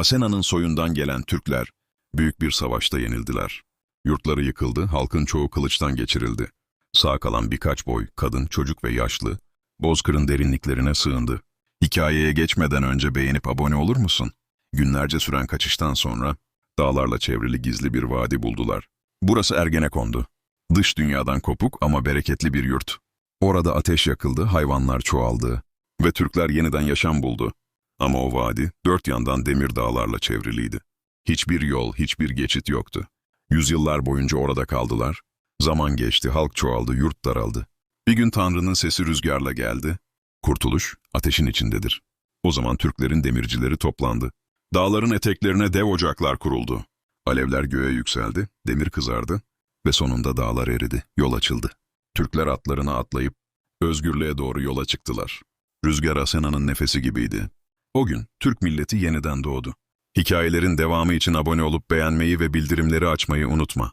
Asena'nın soyundan gelen Türkler büyük bir savaşta yenildiler. Yurtları yıkıldı, halkın çoğu kılıçtan geçirildi. Sağ kalan birkaç boy, kadın, çocuk ve yaşlı, Bozkır'ın derinliklerine sığındı. Hikayeye geçmeden önce beğenip abone olur musun? Günlerce süren kaçıştan sonra dağlarla çevrili gizli bir vadi buldular. Burası Ergenekon'du. Dış dünyadan kopuk ama bereketli bir yurt. Orada ateş yakıldı, hayvanlar çoğaldı ve Türkler yeniden yaşam buldu. Ama o vadi dört yandan demir dağlarla çevriliydi. Hiçbir yol, hiçbir geçit yoktu. Yüzyıllar boyunca orada kaldılar. Zaman geçti, halk çoğaldı, yurt daraldı. Bir gün Tanrı'nın sesi rüzgarla geldi. Kurtuluş ateşin içindedir. O zaman Türklerin demircileri toplandı. Dağların eteklerine dev ocaklar kuruldu. Alevler göğe yükseldi, demir kızardı ve sonunda dağlar eridi, yol açıldı. Türkler atlarına atlayıp özgürlüğe doğru yola çıktılar. Rüzgar Asena'nın nefesi gibiydi. O gün Türk milleti yeniden doğdu. Hikayelerin devamı için abone olup beğenmeyi ve bildirimleri açmayı unutma.